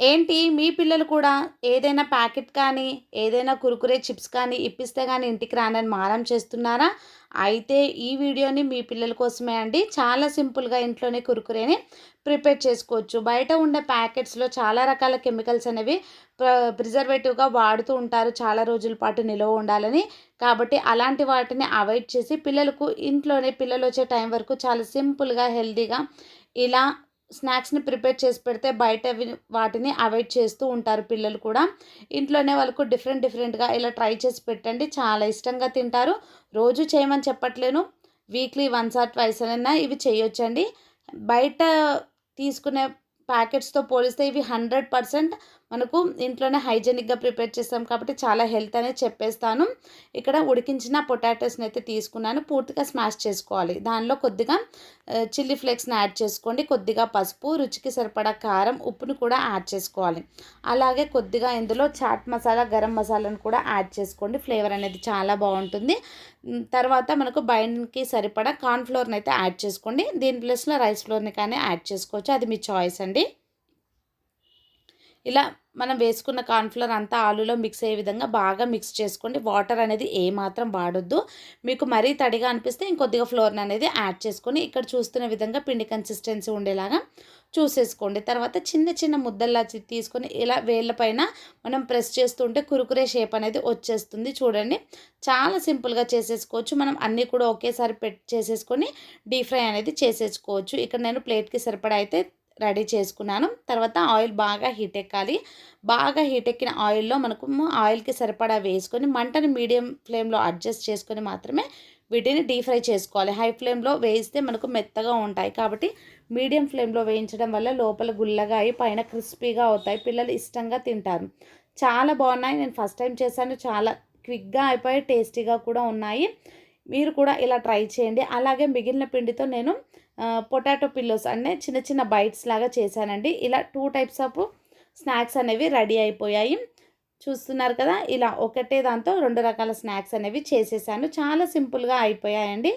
ఏంటి? మీ పిల్లలు కూడా ఏదైనా ప్యాకెట్ కానీ ఏదైనా కురుకురే చిప్స్ కానీ ఇప్పిస్తే కానీ ఇంటికి రానని మారం చేస్తున్నారా? అయితే ఈ వీడియోని మీ పిల్లల కోసమే అండి. చాలా సింపుల్గా ఇంట్లోనే కురుకురేని ప్రిపేర్ చేసుకోవచ్చు. బయట ఉండే ప్యాకెట్స్లో చాలా రకాల కెమికల్స్ అనేవి ప్రిజర్వేటివ్గా వాడుతూ ఉంటారు. చాలా రోజుల పాటు నిలవ ఉండాలని. కాబట్టి అలాంటి వాటిని అవాయిడ్ చేసి పిల్లలకు ఇంట్లోనే పిల్లలు వచ్చే టైం వరకు చాలా సింపుల్గా హెల్తీగా ఇలా స్నాక్స్ని ప్రిపేర్ చేసి పెడితే బయట వాటిని అవాయిడ్ చేస్తూ ఉంటారు పిల్లలు కూడా. ఇంట్లోనే వాళ్ళకు డిఫరెంట్ డిఫరెంట్గా ఇలా ట్రై చేసి పెట్టండి. చాలా ఇష్టంగా తింటారు. రోజు చేయమని చెప్పట్లేను. వీక్లీ వన్స్ ఆర్ ట్వైస్ అయినా ఇవి చేయొచ్చండి. బయట తీసుకునే ప్యాకెట్స్తో పోలిస్తే ఇవి హండ్రెడ్ పర్సెంట్ మనకు ఇంట్లోనే హైజెనిక్గా ప్రిపేర్ చేస్తాం కాబట్టి చాలా హెల్త్ అనేది చెప్పేస్తాను. ఇక్కడ ఉడికించిన పొటాటోస్ని అయితే తీసుకున్నాను. పూర్తిగా స్మాష్ చేసుకోవాలి. దానిలో కొద్దిగా చిల్లీ ఫ్లేక్స్ని యాడ్ చేసుకోండి. కొద్దిగా పసుపు రుచికి సరిపడా కారం ఉప్పును కూడా యాడ్ చేసుకోవాలి. అలాగే కొద్దిగా ఇందులో చాట్ మసాలా గరం మసాలాను కూడా యాడ్ చేసుకోండి. ఫ్లేవర్ అనేది చాలా బాగుంటుంది. తర్వాత మనకు బైండ్కి సరిపడా కార్న్ఫ్లోర్ని అయితే యాడ్ చేసుకోండి. దీని ప్లేస్లో రైస్ ఫ్లోర్ని కానీ యాడ్ చేసుకోవచ్చు. అది మీ చాయిస్ అండి. ఇలా మనం వేసుకున్న కార్న్ఫ్లవర్ అంతా ఆలులో మిక్స్ అయ్యే విధంగా బాగా మిక్స్ చేసుకోండి. వాటర్ అనేది ఏమాత్రం వాడొద్దు. మీకు మరీ తడిగా అనిపిస్తే ఇంకొద్దిగా ఫ్లోర్ని అనేది యాడ్ చేసుకొని ఇక్కడ చూస్తున్న విధంగా పిండి కన్సిస్టెన్సీ ఉండేలాగా చూసేసుకోండి. తర్వాత చిన్న చిన్న ముద్దల్లా తీసుకొని ఇలా వేళ్ళపైన మనం ప్రెస్ చేస్తుంటే కురుకురే షేప్ అనేది వచ్చేస్తుంది చూడండి. చాలా సింపుల్గా చేసేసుకోవచ్చు. మనం అన్నీ కూడా ఒకేసారి పెట్ చేసేసుకొని డీప్ ఫ్రై అనేది చేసేసుకోవచ్చు. ఇక్కడ నేను ప్లేట్కి సరిపడా అయితే రెడీ చేసుకున్నాను. తర్వాత ఆయిల్ బాగా హీట్ ఎక్కాలి. బాగా హీట్ ఎక్కిన ఆయిల్లో మనకు ఆయిల్కి సరిపడా వేసుకొని మంటని మీడియం ఫ్లేమ్లో అడ్జస్ట్ చేసుకొని మాత్రమే వీటిని డీప్ ఫ్రై చేసుకోవాలి. హై ఫ్లేమ్లో వేయిస్తే మనకు మెత్తగా ఉంటాయి. కాబట్టి మీడియం ఫ్లేమ్లో వేయించడం వల్ల లోపల గుల్లగా అయి పైన క్రిస్పీగా అవుతాయి. పిల్లలు ఇష్టంగా తింటారు. చాలా బాగున్నాయి. నేను ఫస్ట్ టైం చేశాను. చాలా క్విక్గా అయిపోయి టేస్టీగా కూడా ఉన్నాయి. మీరు కూడా ఇలా ట్రై చేయండి. అలాగే మిగిలిన పిండితో నేను పొటాటో పిల్లోస్ అనే చిన్న చిన్న బైట్స్ లాగా చేశానండి. ఇలా టూ టైప్స్ ఆఫ్ స్నాక్స్ అనేవి రెడీ అయిపోయాయి. చూస్తున్నారు కదా ఇలా ఒకటే దాంతో రెండు రకాల స్నాక్స్ అనేవి చేసేసాను. చాలా సింపుల్గా అయిపోయాయండి.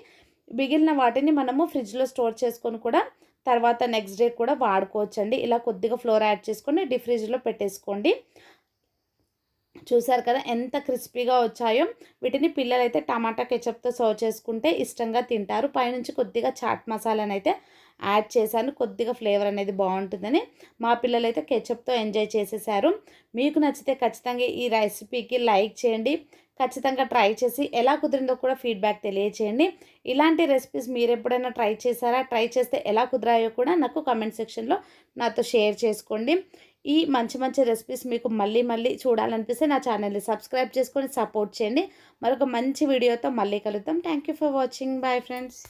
మిగిలిన వాటిని మనము ఫ్రిడ్జ్లో స్టోర్ చేసుకొని కూడా తర్వాత నెక్స్ట్ డే కూడా వాడుకోవచ్చండి. ఇలా కొద్దిగా ఫ్లోర్ యాడ్ చేసుకొని డీ ఫ్రిడ్జ్లో పెట్టేసుకోండి. చూసారు కదా ఎంత క్రిస్పీగా వచ్చాయో. వీటిని పిల్లలైతే టమాటా కెచప్తో సర్వ్ చేసుకుంటే ఇష్టంగా తింటారు. పైనుంచి కొద్దిగా చాట్ మసాలాని అయితే యాడ్ చేశాను. కొద్దిగా ఫ్లేవర్ అనేది బాగుంటుందని మా పిల్లలైతే కెచప్తో ఎంజాయ్ చేసేసారు. మీకు నచ్చితే ఖచ్చితంగా ఈ రెసిపీకి లైక్ చేయండి. ఖచ్చితంగా ట్రై చేసి ఎలా కుదిరిందో కూడా ఫీడ్బ్యాక్ తెలియచేయండి. ఇలాంటి రెసిపీస్ మీరు ఎప్పుడైనా ట్రై చేశారా? ట్రై చేస్తే ఎలా కుదిరాయో కూడా నాకు కమెంట్ సెక్షన్లో నాతో షేర్ చేసుకోండి. ఈ మంచి మంచి రెసిపీస్ మీకు మళ్ళీ మళ్ళీ చూడాలనిపిస్తే నా ఛానల్ని సబ్స్క్రైబ్ చేసుకొని సపోర్ట్ చేయండి. మరొక మంచి వీడియోతో మళ్ళీ కలుద్దాం. Thank for watching bye friends